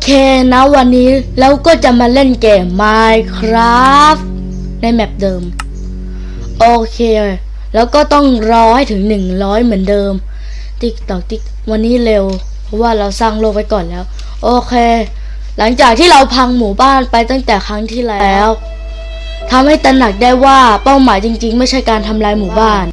เคนะวันนี้เราก็จะมาเล่นเกม Minecraft ในแมปเดิม โอเค แล้วก็ต้องรอให้ถึง 100 เหมือนเดิม ติ๊กตอกติ๊กวันนี้เร็ว เพราะว่าเราสร้างโลกไว้ก่อนแล้ว โอเค หลังจากที่เราพังหมู่บ้านไปตั้งแต่ครั้งที่แล้วทำให้ตระหนักได้ว่าเป้าหมายจริง ๆ ไม่ใช่การทำลายหมู่บ้าน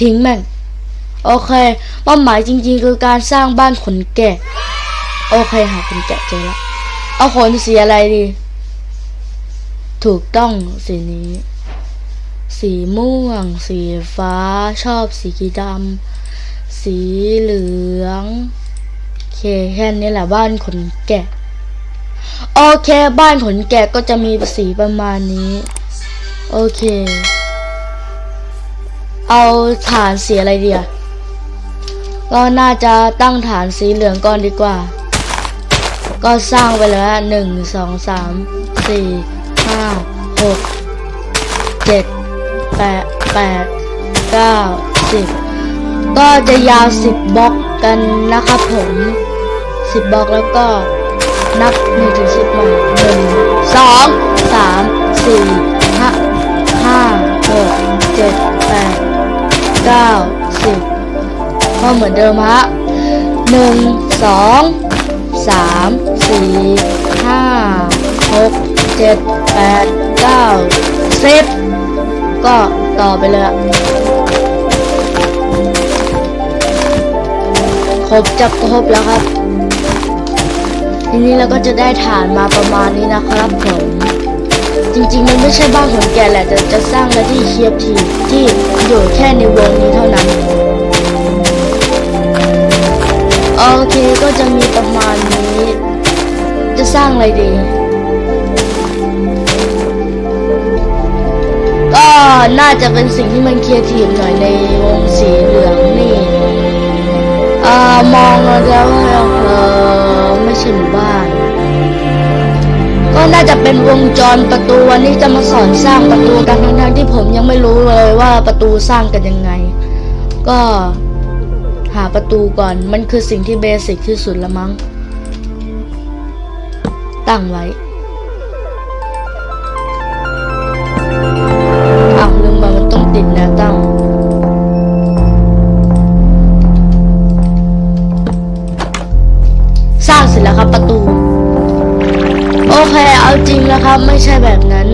ทิ้งแม่ง โอเคเป้าหมายจริง ๆ คือการสร้างบ้านขนแกะ โอเคหาขนแกะเจอละเอาขนสีอะไรดี ถูกต้องสีนี้ สีม่วง สีฟ้าชอบสีดำสีเหลืองโอเคแค่นี้แหละบ้านขนแกะ โอเค บ้านขนแกะก็จะมีสีประมาณนี้ โอเค เอาฐานสีอะไรดีอะ ก็น่าจะตั้งฐานสีเหลืองก่อนดีกว่า ก็สร้างไปแล้วหนึ่งสองสามสี่ห้าหกเจ็ดแปดแปดเก้าสิบก็จะยาวสิบบล็อกกันนะครับผมสิบบล็อกแล้วก็นับหนึ่งถึงสิบมาหนึ่งสองสามสี่ห้าห้าหกเจ็ดแปดเก้าสิบ ก็เหมือนเดิมฮะหนึ่งสองสามสี่ห้าหกเจ็ดแปดเก้าสิบก็ต่อไปเลยอะครบจะครบแล้วครับ ทีนี้เราก็จะได้ฐานมาประมาณนี้นะครับผมจริงๆมันไม่ใช่บ้านของแกแหละแต่จะสร้างและที่เคียบทีที่อยู่แค่ในวงนี้เท่านั้น ก็จะมีประมาณนี้ จะสร้างอะไรดี ก็น่าจะเป็นสิ่งที่มันครีเอทีฟหน่อยในวงสีเหลืองนี่อ่ามองแล้วเออไม่ใช่หมู่บ้าน ก็น่าจะเป็นวงจรประตูวันนี้จะมาสอนสร้างประตูกันทั้งๆที่ผมยังไม่รู้เลยว่าประตูสร้างกันยังไง ก็ หาประตูก่อนมันคือสิ่งที่เบสิกที่สุดละมั้ง ตั้งไว้อ้าวลืมไปมันต้องติดแนวตั้ง สร้างเสร็จแล้วครับประตู โอเค เอาจริงแล้วครับ ไม่ใช่แบบนั้น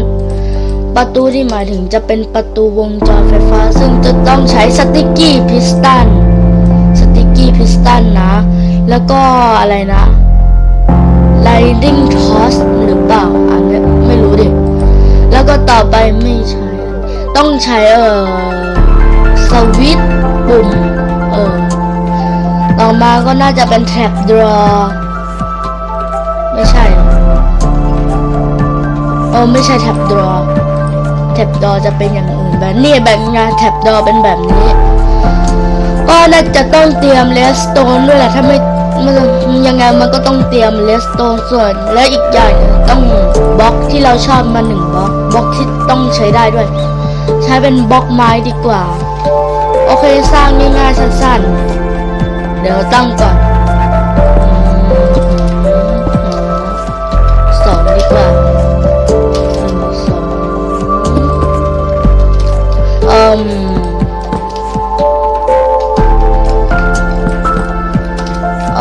ประตูที่หมายถึงจะเป็นประตูวงจรไฟฟ้า ซึ่งจะต้องใช้สติกกี้พิสตัน แล้วก็อะไรนะ Lightning Toss หรือเปล่าอันนี้ไม่รู้ดิ แล้วก็ต่อไปไม่ใช่ต้องใช้เอ่อสวิตช์ปุ่มเออต่อมาก็น่าจะเป็นแท็บดรอไม่ใช่เออไม่ใช่แท็บดรอแท็บดอจะเป็นอย่างอื่นแบบนี่แบบงานแท็บดอเป็นแบบนี้ ก็น่าจะต้องเตรียมเลสโตนด้วยแหละถ้าไม่ มันยังไงมันก็ต้องเตรียมเลสโตส่วน และอีกอย่างต้องบล็อกที่เราชอบมาหนึ่งบล็อกบล็อกที่ต้องใช้ได้ด้วย ใช้เป็นบล็อกไม้ดีกว่า โอเคสร้างง่ายๆสั้นๆ เดี๋ยวตั้งก่อน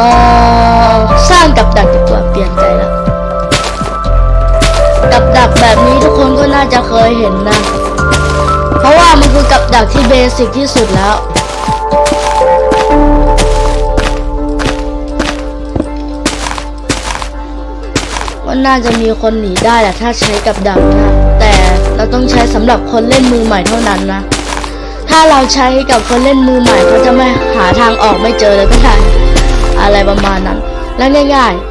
อ่อสร้างกับดักดีกว่าเปลี่ยนใจแล้วกับดักแบบนี้ทุกคนก็น่าจะเคยเห็นนะ เพราะว่ามันคือกับดักที่เบสิกที่สุดแล้วว่าน่าจะมีคนหนีได้แหละถ้าใช้กับดักนะ แต่เราต้องใช้สำหรับคนเล่นมือใหม่เท่านั้นนะ ถ้าเราใช้กับคนเล่นมือใหม่เขาจะไม่หาทางออกไม่เจอเลยก็ได้ อะไรประมาณนั้น และง่ายๆ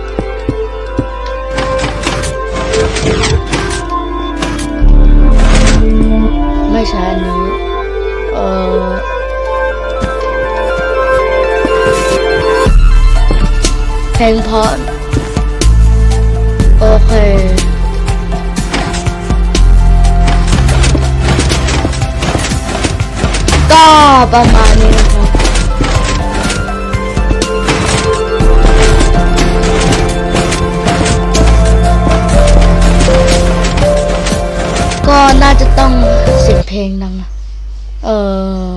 ไม่ใช่อันนี้ เออเพลงเพราะโอเคก็ประมาณนี้็น่าจะต้องเสียงเพลงดังอะเออ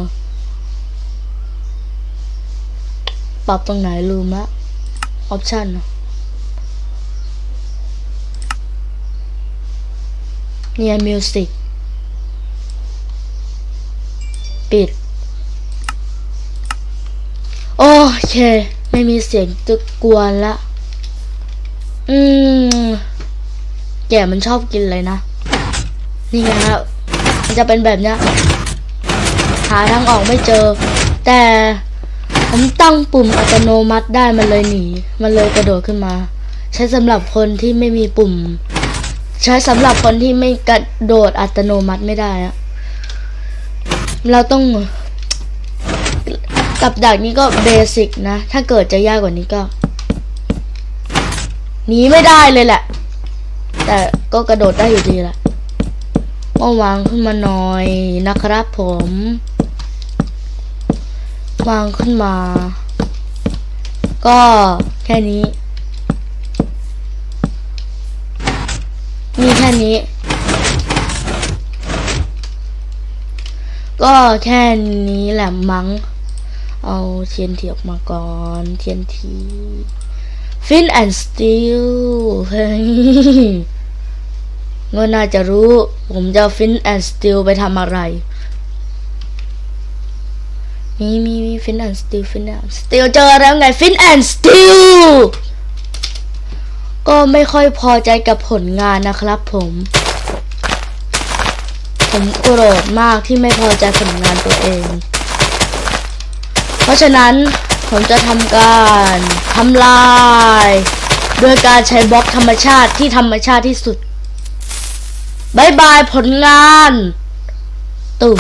ปรับตรงไหนลืมละออปชั่นเนี่ยมิวสิกปิด โอเค ไม่มีเสียงตึกกวนละ อืม แกมันชอบกินเลยนะ นี่ไงครับมันจะเป็นแบบเนี้ยหาทางออกไม่เจอ แต่ผมตั้งปุ่มอัตโนมัติได้มันเลยหนี มันเลยกระโดดขึ้นมา ใช้สำหรับคนที่ไม่มีปุ่ม ใช้สำหรับคนที่ไม่กระโดดอัตโนมัติไม่ได้อะเราต้องกับดักนี้ก็เบสิกนะ ถ้าเกิดจะยากกว่านี้ก็หนีไม่ได้เลยแหละ แต่ก็กระโดดได้อยู่ดีแหละ ก็วางขึ้นมาหน่อยนะครับผม วางขึ้นมา ก็แค่นี้ มีแค่นี้ ก็แค่นี้แหละมั้ง เอาเทียนทีออกมาก่อน เทียนที ฟินแอนด์สตีลเฮ้ย ก็น่าจะรู้ ผมจะฟินแอนด์สตีลไปทำอะไร มีมีมีฟินแอนด์สตีลฟินแอนด์สตีลเจอแล้วไงฟินแอนด์สตีลก็ไม่ค่อยพอใจกับผลงานนะครับผม ผมโกรธมากที่ไม่พอใจผลงานตัวเอง เพราะฉะนั้นผมจะทำการทำลาย โดยการใช้บล็อกธรรมชาติที่ธรรมชาติที่สุด บายบายผลงานตุ่ม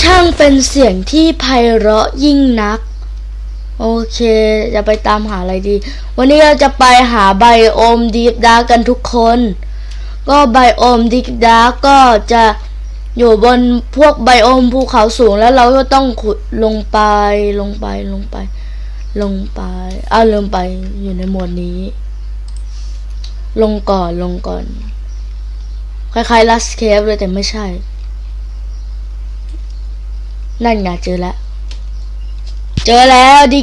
ช่างเป็นเสียงที่ไพเราะยิ่งนัก โอเค จะไปตามหาอะไรดี วันนี้เราจะไปหาไบโอมดีฟดาร์กันทุกคน ก็ไบโอมดีฟดาร์ก็จะอยู่บนพวกไบโอมภูเขาสูงแล้วเราก็ต้องขุดลงไปลงไปลงไป ลงไปอ้าลืมไปอยู่ในหมวดนี้ ลงก่อนลงก่อน คล้ายๆลัสเคฟเลยแต่ไม่ใช่ นั่นไงเจอแล้ว เจอแล้วดี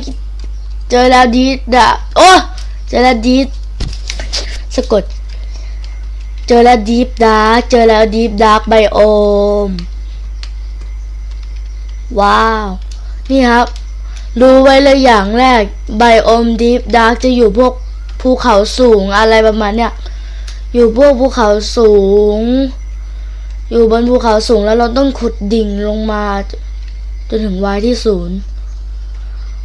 เจอแล้วดีดะโอ้เจอแล้วดีสะกด เจอแล้วดีฟดาร์เจอแล้วดีฟดาร์กไบโอม ว้าว นี่ครับ รู้ไว้เลยอย่างแรกไบโอมดีฟดาร์กจะอยู่พวก ภูเขาสูงอะไรประมาณเนี้ยอยู่พวกภูเขาสูง อยู่บนภูเขาสูงแล้วเราต้องขุดดิ่งลงมา จนถึงวายที่ศูนย์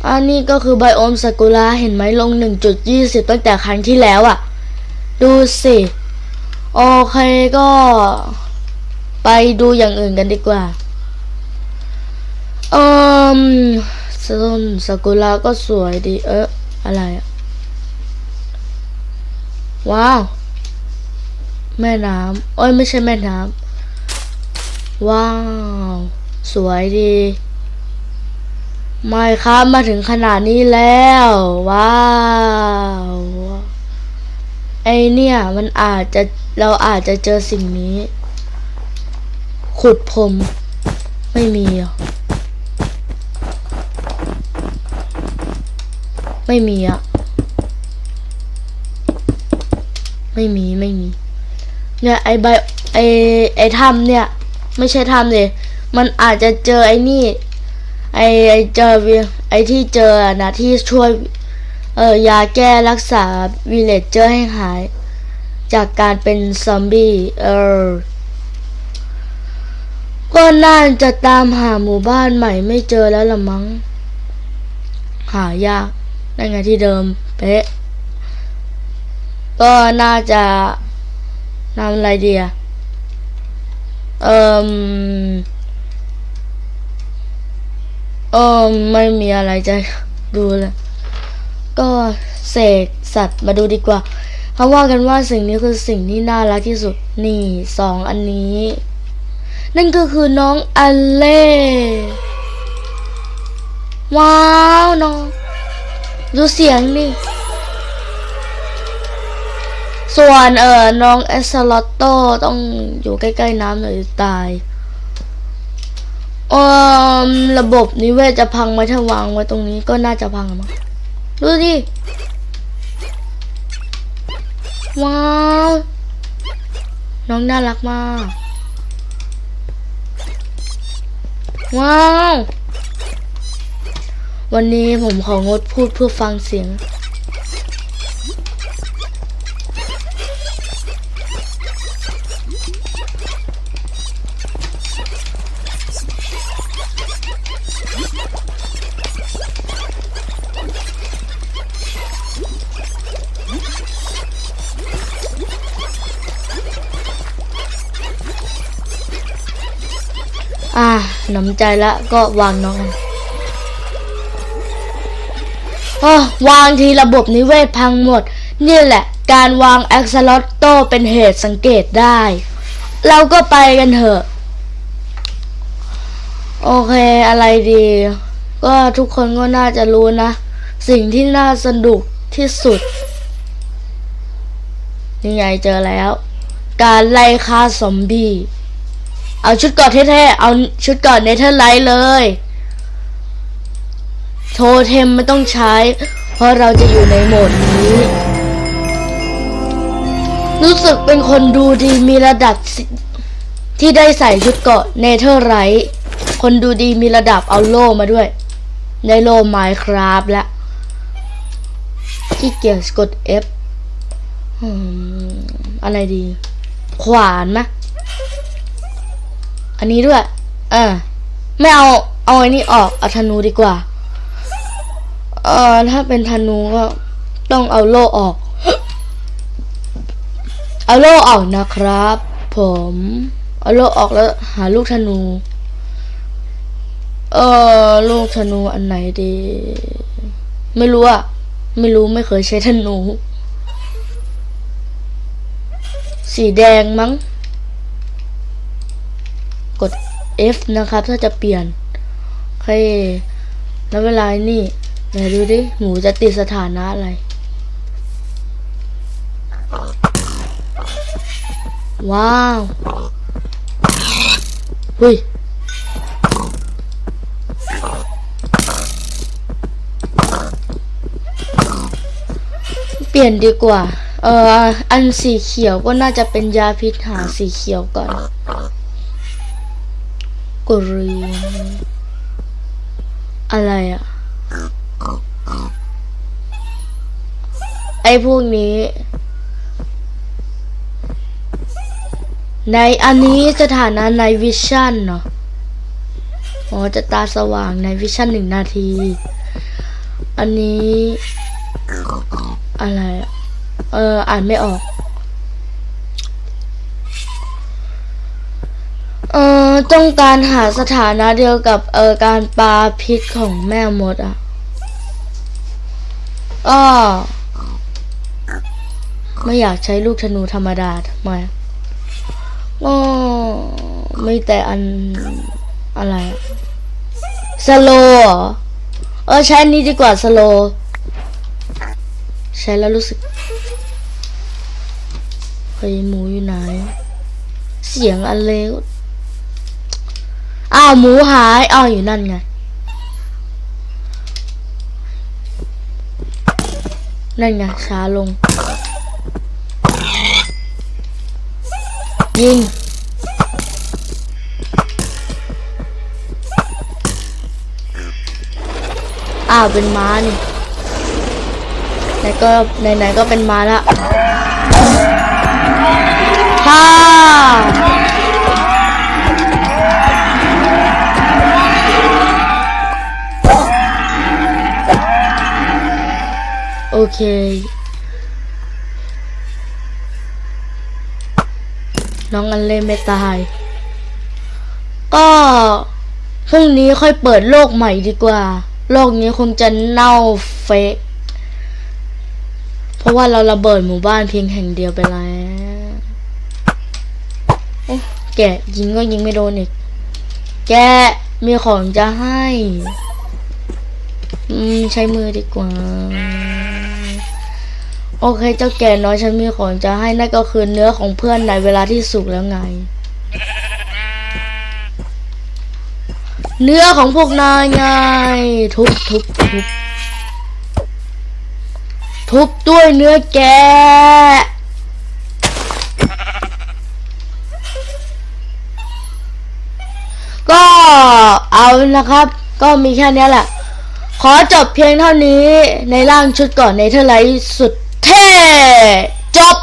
อันนี้ก็คือไบโอมซากุระเห็นไหมลง 1.20 ตั้งแต่ครั้งที่แล้วอะ่ะ ดูสิ โอเคก็ ไปดูอย่างอื่นกันดีกว่าอืมต้นซากุระก็สวยดี เอออะไรอะ ว้าว แม่น้ำเอ้ยไม่ใช่แม่น้ำว้าว สวยดี ไม่ครับมาถึงขนาดนี้แล้ว ว้าวไอเนี่ยมันอาจจะเราอาจจะเจอสิ่งนี้ ขุดพรมไม่มีอะไม่มีอะ ไม่มีไม่มี เนี่ยไอใบไอไอถ้ำเนี่ย ไม่ใช่ถ้ำเลย มันอาจจะเจอไอนี่ ไอไอเจอวิไอที่เจอนะที่ช่วยเออยาแก้รักษาวิเลจเจอให้หาย จากการเป็นซอมบี้เออก็น่าจะตามหาหมู่บ้านใหม่ไม่เจอแล้วละมั้ง หายากนั่นไงที่เดิม เป๊ะ ก็น่าจะนำอะไรดีอะเอ่มเออไม่มีอะไรจะดูเลยก็เสกสัตว์มาดูดีกว่าเขาว่ากันว่าสิ่งนี้คือสิ่งที่น่ารักที่สุด นี่สองอันนี้ นั่นก็คือน้องอเล่ว้าวน้อง ดูเสียงนี่ ส่วนเอ่อน้องเอสลอตโตต้องอยู่ใกล้ ๆ น้ำหน่อยตายอ่อระบบนิเวศจะพังไหมถ้าวางไว้ตรงนี้ก็น่าจะพังอะมั้งดูดิว้าวน้องน่ารักมาก ว้าว วันนี้ผมของดพูดเพื่อฟังเสียง อ่าหนำใจละก็วางน้องออวางทีระบบนิเวศพังหมด นี่แหละ การวางแอคซลอตโตเป็นเหตุสังเกตได้ เราก็ไปกันเถอะ โอเคอะไรดี ก็ทุกคนก็น่าจะรู้นะ สิ่งที่น่าสนุกที่สุด นี่ไงเจอแล้ว การไล่ฆ่าซอมบี้ เอาชุดเกอดเท่ๆเอาชุดเกอดเนเธอร์ไลท์เลย โทเทมไม่ต้องใช้ เพราะเราจะอยู่ในโหมดนี้ รู้สึกเป็นคนดูดีมีระดับที่ได้ใส่ชุดเกาะเนเธอร์ไลท์คนดูดีมีระดับเอาโล่มาด้วย ได้โล่ไมค์ครับแล้วที่เกียจกด F ออะไรดี ขวานไหม อันนี้ด้วย เออ ไม่เอา เอาอันนี้ออก เอาธนูดีกว่า เออ ถ้าเป็นธนูก็ต้องเอาโล่ออก เอาโล่ออกนะครับ ผม เอาโล่ออกแล้วหาลูกธนู เออ ลูกธนูอันไหนดี ไม่รู้อะไม่รู้ไม่เคยใช้ธนู สีแดงมั้ง กด F นะครับ ถ้าจะเปลี่ยนโอเคแล้วเวลานี่ไหนดูดิ หมูจะติดสถานะอะไร ว้าวเฮ้ยเปลี่ยนดีกว่า เอ่อ อันสีเขียวก็น่าจะเป็นยาพิษหาสีเขียวก่อน กรีนอะไรอะไอพวกนี้ ในอันนี้สถานะในวิชั่นเนาะอ๋อจะตาสว่างในวิชั่นหนึ่งนาที อันนี้ อะไรอะเออ อ่านไม่ออก เอ่อ ต้องการหาสถานะเดียวกับเออการปลาพิษของแม่มดอะอ้อไม่อยากใช้ลูกธนูธรรมดาทำไมอ๋อไม่แต่อันอะไร สโลเอเอใช้นี้ดีกว่าสโล ใช้แล้วรู้สึกเฮ้ยหมูอยู่ไหน เสียงอะไร อ้าวหมูหายอ้าวอยู่นั่นไง นั่นไงช้าลง ยิงอ้าวเป็นม้านี่ไหนก็ไหนๆก็เป็นม้าละ เค น้องอันเล่ไม่ตาย ก็พรุ่งนี้ค่อยเปิดโลกใหม่ดีกว่า โลกนี้คงจะเน่าเฟะเพราะว่าเราระเบิดหมู่บ้านเพียงแห่งเดียวไปแล้วโอ้แกะยิงก็ยิงไม่โดนอีก แกะมีของจะให้ ใช้มือดีกว่า โอเคเจ้าแก่น้อยฉันมีของจะให้นั่นก็คือเนื้อของเพื่อนในเวลาที่สุกแล้วไง เนื้อของพวกนายไง ทุบทุบทุบทุบด้วยเนื้อแกะก็เอานะครับ ก็มีแค่นี้แหละ ขอจบเพียงเท่านี้ในร่างชุดก่อนในเทอร์ไลท์สุด จบ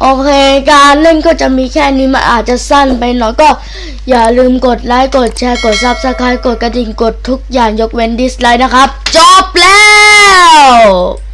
โอเค การเล่นก็จะมีแค่นี้มันอาจจะสั้นไปหน่อยก็ อย่าลืมกดไลค์กดแชร์กดซับสไครต์กดกระดิ่งกดทุกอย่างยกเว้นดิสไลค์นะครับ จบแล้ว